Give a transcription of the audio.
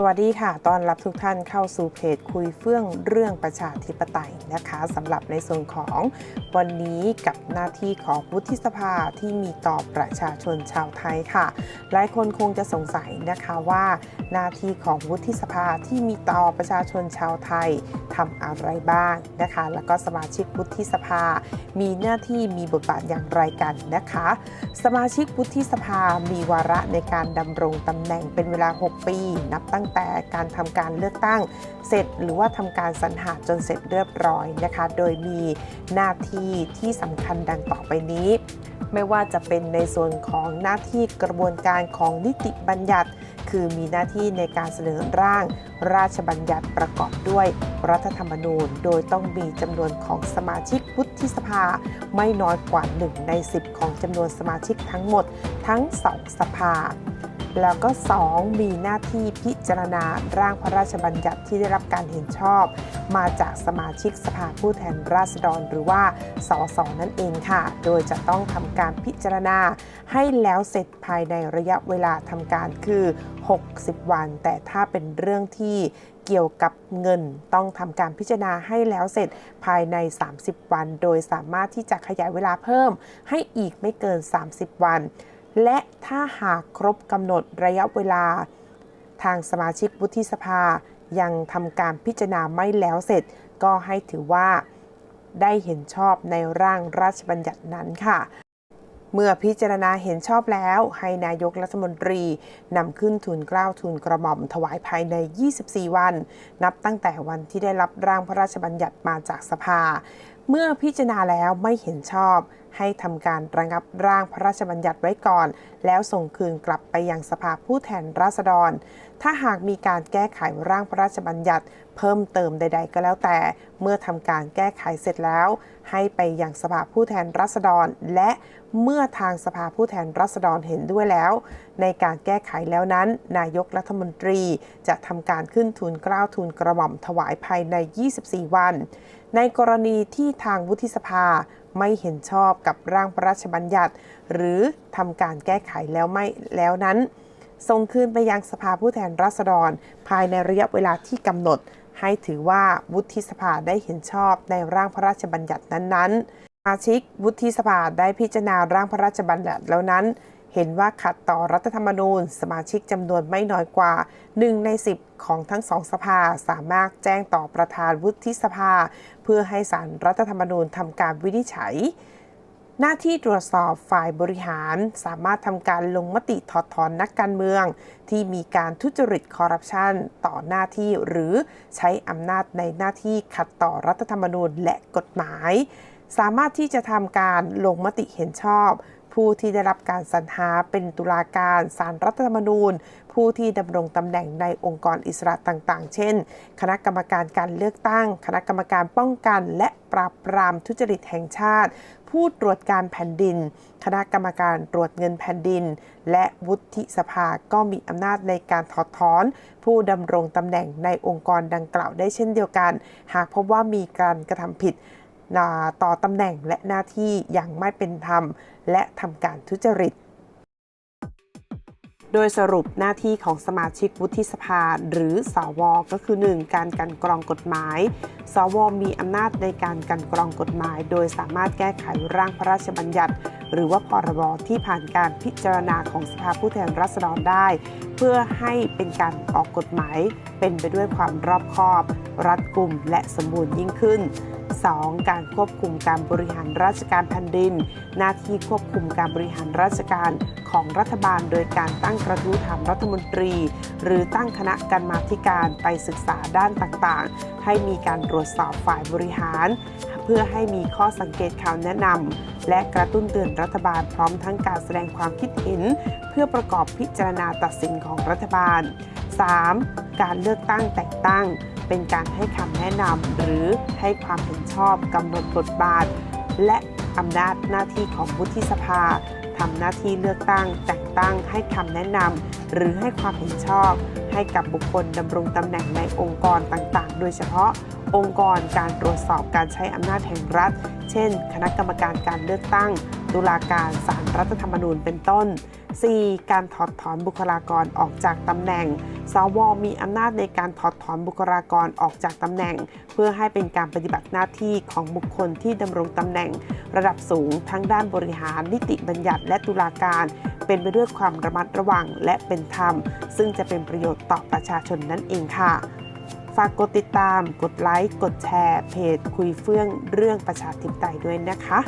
สวัสดีค่ะ ตอนรับทุกท่านเข้าสู่เพจคุยเฟื่องเรื่องประชาธิปไตยนะคะสำหรับในส่วนของวันนี้กับหน้าที่ของวุฒิสภาที่มีต่อประชาชนชาวไทยค่ะ หลายคนคงจะสงสัยนะคะว่า หน้าที่ของวุฒิสภาที่มีต่อประชาชนชาวไทยทำอะไรบ้างนะคะ แล้วก็สมาชิกวุฒิสภา มีหน้าที่มีบทบาทอย่างไรกันนะคะ สมาชิกวุฒิสภามีวาระในการดำรงตำแหน่งเป็นเวลา 6 ปี นับตั้งแต่การทำการเลือกตั้งเสร็จ หรือว่าทำการสรรหาจนเสร็จเรียบร้อยนะคะ โดยมีหน้าที่ที่สำคัญดังต่อไปนี้ ไม่ว่าจะเป็นในส่วนของหน้าที่กระบวนการของนิติบัญญัติ คือมีหน้าที่ในการเสนอร่าง ราชบัญญัติประกอบด้วยรัฐธรรมนูญ โดยต้องมีจำนวนของสมาชิกวุฒิสภา ไม่น้อยกว่า 1 ใน 10 ของจำนวนสมาชิกทั้งหมดทั้ง 2 สภา แล้วก็ 2 มีหน้าที่พิจารณาร่างพระราชบัญญัติที่ได้รับการเห็นชอบ มาจากสมาชิกสภาผู้แทนราษฎรหรือว่า สส นั่นเองค่ะ โดยจะต้องทำการพิจารณาให้แล้วเสร็จภายในระยะเวลาทำการคือ 60 วัน แต่ถ้าเป็นเรื่องที่เกี่ยวกับเงินต้องทำการพิจารณาให้แล้วเสร็จภายใน 30 วัน โดยสามารถที่จะขยายเวลาเพิ่มให้อีกไม่เกิน 30 วัน และถ้าหากครบกำหนดระยะเวลา ทางสมาชิกวุฒิสภายังทำการพิจารณาไม่แล้วเสร็จ ก็ให้ถือว่าได้เห็นชอบในร่างราชบัญญัตินั้นค่ะ เมื่อพิจารณาเห็นชอบแล้ว ให้นายกรัฐมนตรีนำขึ้นทุนเกล้าทุนกระหม่อมถวายภายใน 24 วัน นับตั้งแต่วันที่ได้รับร่างพระราชบัญญัติมาจากสภา เมื่อพิจารณาแล้วไม่เห็นชอบ ให้ทำการระงับร่างพระราชบัญญัติไว้ก่อน แล้วส่งคืนกลับไปยังสภาผู้แทนราษฎร ถ้าหากมีการแก้ไขร่างพระราชบัญญัติ เพิ่มเติมใด ๆ ก็แล้วแต่ เมื่อทำการแก้ไขเสร็จแล้ว ให้ไปยังสภาผู้แทนราษฎร และเมื่อทางสภาผู้แทนราษฎรเห็นด้วยแล้ว ในการแก้ไขแล้วนั้น นายกรัฐมนตรีจะทำการขึ้นทุนเกล้าทุนกระหม่อมถวายภายใน 24 วัน ในกรณีที่ทางวุฒิสภาไม่เห็นชอบกับร่างพระราชบัญญัติ หรือทำการแก้ไขแล้วไม่แล้วนั้นส่งคืนไปยังสภาผู้แทนราษฎร ภายในระยะเวลาที่กำหนด ให้ถือว่าวุฒิสภาได้เห็นชอบในร่างพระราชบัญญัตินั้นๆสมาชิกวุฒิสภาได้พิจารณาร่างพระราชบัญญัติแล้วนั้น เห็นว่าขัดต่อรัฐธรรมนูญ สมาชิกจำนวนไม่น้อยกว่า 1 ใน 10 ของทั้งสองสภาสามารถแจ้งต่อประธานวุฒิสภา เพื่อให้สารรัฐธรรมนูญทำการวินิจฉัย หน้าที่ตรวจสอบฝ่ายบริหาร สามารถทำการลงมติถอดถอนนักการเมือง ที่มีการทุจริตคอร์รัปชันต่อหน้าที่หรือใช้อำนาจในหน้าที่ขัดต่อรัฐธรรมนูญและกฎหมาย สามารถที่จะทำการลงมติเห็นชอบ ผู้ที่ได้รับการสรรหาเป็นตุลาการศารรัฐธรรมนูญ ผู้ที่ดำรงตำแหน่งในองค์กรอิสระต่างๆ เช่น คณะกรรมการการเลือกตั้ง คณะกรรมการป้องกันและปราบปรามทุจริตแห่งชาติ ผู้ตรวจการแผ่นดิน คณะกรรมการตรวจเงินแผ่นดิน และวุฒิสภาก็มีอำนาจในการถอดถอน ผู้ดำรงตำแหน่งในองค์กรดังกล่าวได้เช่นเดียวกัน หากพบว่ามีการกระทำผิด ต่อตำแหน่งและหน้าที่อย่างไม่เป็นธรรม และทำการทุจริต โดยสรุปหน้าที่ของสมาชิกวุฒิสภาหรือสวก็คือ 1. การกันกรองกฎหมาย สวมีอำนาจในการกันกรองกฎหมาย โดยสามารถแก้ไขร่างพระราชบัญญัติ หรือว่าพรบที่ผ่านการพิจารณาของสภาผู้แทนราษฎรได้ เพื่อให้เป็นการออกกฎหมาย เป็นไปด้วยความรอบคอบ รัดกุมและสมบูรณ์ยิ่งขึ้น 2. การควบคุมการบริหารราชการแผ่นดิน หน้าที่ควบคุมการบริหารราชการของรัฐบาล โดยการตั้งกระทู้ถามรัฐมนตรี หรือตั้งคณะกรรมาการไปศึกษาด้านต่างๆ ให้มีการตรวจสอบฝ่ายบริหาร เพื่อให้มีข้อสังเกตข่าวแนะนำและกระตุ้นเตือนรัฐบาลพร้อมทั้งการแสดงความคิดเห็น เพื่อประกอบพิจารณาตัดสินของรัฐบาล 3. การเลือกตั้งแต่งตั้ง เป็นการให้คำแนะนำหรือให้ความเห็นชอบกำหนดบทบาท และอำนาจหน้าที่ของวุฒิสภาทำหน้าที่เลือกตั้ง แต่งตั้งให้คำแนะนำหรือให้ความเห็นชอบ ให้กับบุคคลดำรงตำแหน่งในองค์กรต่างๆ โดยเฉพาะองค์กรการตรวจสอบการใช้อำนาจแห่งรัฐ เช่น คณะกรรมการการเลือกตั้ง ตุลาการศาลรรัฐธรรมนูญเป็นต้น 4. การถอดถอนบุคลากรออกจากตำแหน่ง สว มีอำนาจในการถอดถอนบุคลากรออกจากตำแหน่ง เพื่อให้เป็นการปฏิบัติหน้าที่ของบุคคลที่ดำรงตำแหน่ง ระดับสูงทั้งด้านบริหารนิติบัญญัติและตุลาการ เป็นไปด้วยความระมัดระวังและเป็นธรรม ซึ่งจะเป็นประโยชน์ต่อประชาชนนั่นเองค่ะฝากกดติดตาม กดไลค์ กดแชร์ เพจ คุยเฟื่องเรื่องประชาธิปไตยด้วยนะคะ